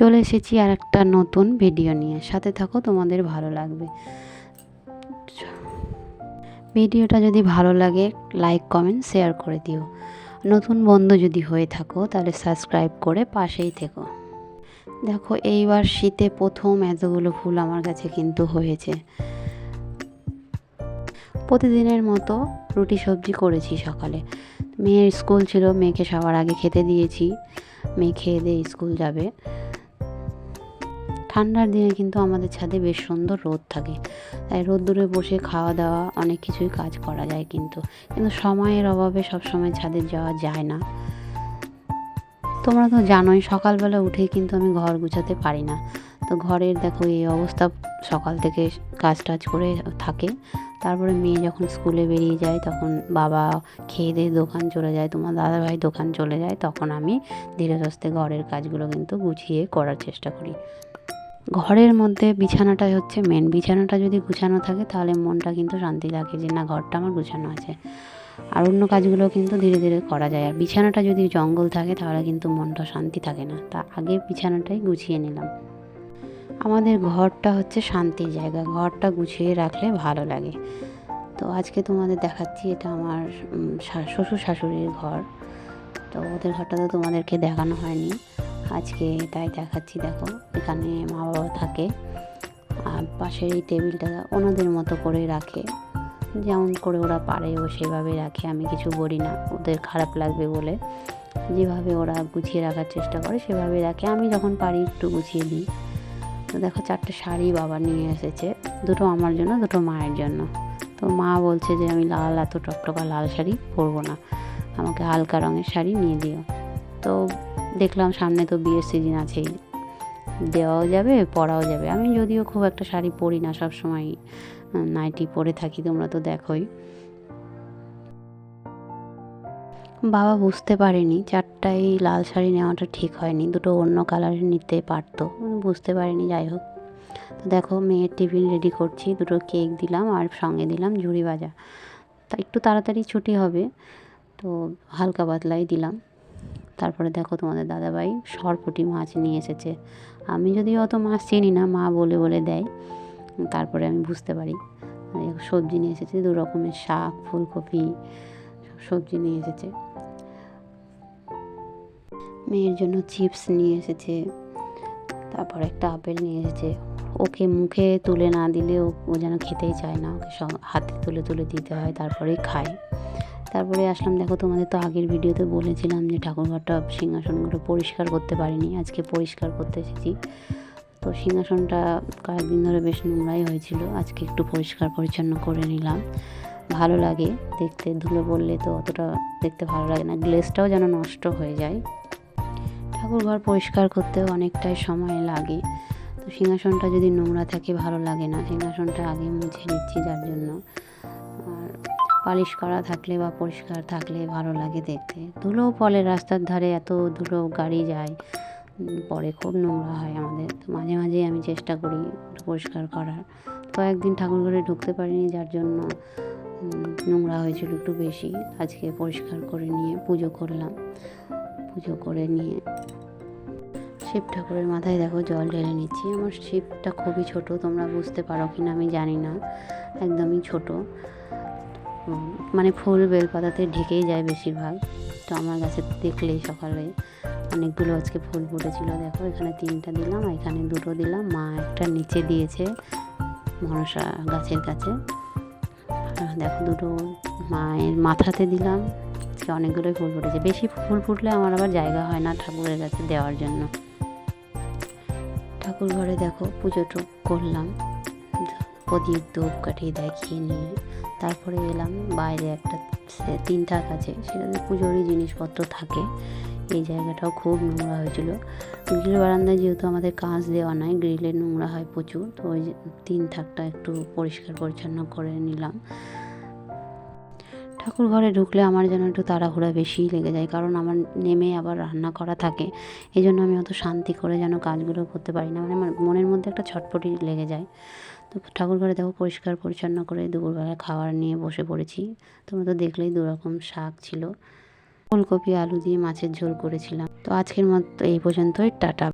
চলে এসেছি আর একটা নতুন ভিডিও নিয়ে। সাথে থাকো, তোমাদের ভালো লাগবে। ভিডিওটা যদি ভালো লাগে লাইক কমেন্ট শেয়ার করে দিও। নতুন বন্ধু যদি হয়ে থাকো, তাহলে সাবস্ক্রাইব করে পাশেই থেকো। দেখো, এইবার শীতে প্রথম এতগুলো ফুল আমার কাছে কিন্তু হয়েছে। প্রতিদিনের মতো রুটি সবজি করেছি সকালে। মেয়ের স্কুল ছিল, মেয়েকে সবার আগে খেতে দিয়েছি। মেয়ে খেয়ে দিয়ে স্কুল যাবে। ঠান্ডার দিনে কিন্তু আমাদের ছাদে বেশ সুন্দর রোদ থাকে। তাই রোদ্দুরে বসে খাওয়া দাওয়া অনেক কিছুই কাজ করা যায় কিন্তু কিন্তু সময়ের অভাবে সব সময় ছাদে যাওয়া যায় না। তোমরা তো জানোই সকালবেলা উঠেই কিন্তু আমি ঘর গুছাতে পারি না। তো ঘরের দেখো এই অবস্থা, সকাল থেকে কাজ টাজ করে থাকে। তারপরে মেয়ে যখন স্কুলে বেরিয়ে যায় তখন বাবা খেয়ে দিয়ে দোকান চলে যায়, তোমার দাদাভাই দোকান চলে যায়, তখন আমি ধীরে সুস্থে ঘরের কাজগুলো কিন্তু গুছিয়ে করার চেষ্টা করি। ঘরের মধ্যে বিছানাটাই হচ্ছে মেন বিছানাটা যদি গুছানো থাকে, তাহলে মনটা কিন্তু শান্তি লাগে যে না, ঘরটা আমার গুছানো আছে। আর অন্য কাজগুলো কিন্তু ধীরে ধীরে করা যায়। আর বিছানাটা যদি জঙ্গল থাকে, তাহলে কিন্তু মনটা শান্তি থাকে না। তা আগে বিছানাটাই গুছিয়ে নিলাম। আমাদের ঘরটা হচ্ছে শান্তির জায়গা। ঘরটা গুছিয়ে রাখলে ভালো লাগে। তো আজকে তোমাদের দেখাচ্ছি, এটা আমার শ্বশুর শাশুড়ির ঘর। তো ওদের ঘরটা তো তোমাদেরকে দেখানো হয়নি। আজকে তাই দেখাচ্ছি, দেখো। এখানে মা বাবা থাকে, আর পাশের এই টেবিলটা ওনাদের মতো করে রাখে। যেমন করে ওরা পারে, ও সেভাবে রাখে, আমি কিছু বলি না। ওদের খারাপ লাগবে বলে। যেভাবে ওরা গুছিয়ে রাখার চেষ্টা করে, সেভাবে রাখে। আমি যখন পারি, একটু গুছিয়ে দিই। তো দেখো, চারটে শাড়ি বাবা নিয়ে এসেছে। দুটো আমার জন্য, দুটো মায়ের জন্য। তো মা বলছে যে, আমি লাল, এত টকটকা লাল শাড়ি পরবো না। আমাকে হালকা রঙের শাড়ি নিয়ে দিও। তো দেখলাম সামনে তো বিয়ের সিজন আছেই। দেওয়াও যাবে, পরাও যাবে। আমি যদিও খুব একটা শাড়ি পরি না সব সময় নাইটি পরে থাকি, তোমরা তো দেখোই। বাবা বুঝতে পারেনি চারটাই লাল শাড়ি নেওয়াটা ঠিক হয়নি, দুটো অন্য কালারের নিতে পারতো। বুঝতে পারেনি, যাই হোক। তো দেখো, মেয়ের টিফিন রেডি করছি, দুটো কেক দিলাম আর সঙ্গে দিলাম ঝুড়ি ভাজা। তা একটু তাড়াতাড়ি ছুটি হবে, তো হালকা পাতলাই দিলাম। তারপরে দেখো তোমাদের দাদাভাই সরপুটি মাছ নিয়ে এসেছে। আমি যদি অত মাছ চিনি না, মা বলে বলে দেয়, তারপরে আমি বুঝতে পারি। সবজি নিয়ে এসেছে, দু রকমের শাক, ফুলকপি, সবজি নিয়ে এসেছে। মেয়ের জন্য চিপস নিয়ে এসেছে, তারপর একটা আপেল নিয়ে এসেছে। ওকে মুখে তুলে না দিলে ও যেন খেতেই চায় না, ওকে হাতে তুলে তুলে দিতে হয়, তারপরেই খায়। তারপরে আসলাম, দেখো তোমাদের তো আগের ভিডিওতে বলেছিলাম যে ঠাকুরঘরটা সিংহাসনগুলো পরিষ্কার করতে পারিনি, আজকে পরিষ্কার করতে এসেছি। তো সিংহাসনটা কয়েকদিন ধরে বেশ নোংরাই হয়েছিল, আজকে একটু পরিষ্কার পরিচ্ছন্ন করে নিলাম। ভালো লাগে দেখতে, ধুলো পড়লে তো অতটা দেখতে ভালো লাগে না, গ্লেসটাও যেন নষ্ট হয়ে যায়। ঠাকুরঘর পরিষ্কার করতেও অনেকটাই সময় লাগে। তো সিংহাসনটা যদি নোংরা থাকে, ভালো লাগে না। সিংহাসনটা আগে মুছে নিচ্ছি, যার জন্য পালিশ করা থাকলে বা পরিষ্কার থাকলে ভালো লাগে দেখতে। ধুলো পড়ে রাস্তার ধারে এত ধুলো গাড়ি যায়, পরে খুব নোংরা হয় আমাদের। তো মাঝে মাঝে আমি চেষ্টা করি পরিষ্কার করার। তো একদিন ঠাকুর ঘরে ঢুকতে পারিনি, যার জন্য নোংরা হয়েছিল একটু বেশি। আজকে পরিষ্কার করে নিয়ে পুজো করলাম। পুজো করে নিয়ে শিব ঠাকুরের মাথায় দেখো জল ঢেলে নিচ্ছি। আমার শিবটা খুবই ছোট, তোমরা বুঝতে পারো কি না আমি জানি না। একদমই ছোট। মানে ফুল বেলপাতাতে ঢেকেই যায় বেশিরভাগ। তো আমার গাছে দেখলেই সকালে অনেকগুলো আজকে ফুল ফুটেছিল। দেখো, এখানে তিনটা দিলাম এখানে দুটো দিলাম। মা একটা নিচে দিয়েছে মনসা গাছের কাছে। দেখো, দুটো মায়ের মাথাতে দিলাম। আজকে অনেকগুলোই ফুল ফুটেছে। বেশি ফুল ফুটলে আমার আবার জায়গা হয় না ঠাকুরের কাছে দেওয়ার জন্য। ঠাকুর ঘরে দেখো, পুজো টুক করলাম। প্রদীপ ধূপকাঠি দেখিয়ে নিয়ে তারপরে এলাম, বাইরে একটা তিনটা কাছে সেটাতে পুজোরই জিনিসপত্র থাকে। এই জায়গাটাও খুব নোংরা হয়েছিল। গ্রিল বারান্দায় যেহেতু আমাদের কাঁচ দেওয়া নয় গ্রিলে নোংরা হয় প্রচুর, তো ওই তিন থাকটা একটু পরিষ্কার পরিচ্ছন্ন করে নিলাম। ঠাকুর ঘরে ঢুকলে আমার যেন একটু তাড়াহুড়া বেশিই লেগে যায়, কারণ আমার নেমে আবার রান্না করা থাকে। এই জন্য আমি অত শান্তি করে যেন কাজগুলো করতে পারি না মানে আমার মনের মধ্যে একটা ছটপটি লেগে যায়। তো ঠাকুর ঘরে দেখো পরিষ্কার পরিচ্ছন্ন করে দুপুরবেলা খাবার নিয়ে বসে পড়েছি। তোমরা তো দেখলেই দু রকম শাক ছিল। ফুলকপি, আলু দিয়ে মাছের ঝোল করেছিলাম। তো আজকের মতো এই পর্যন্তই, টাটা।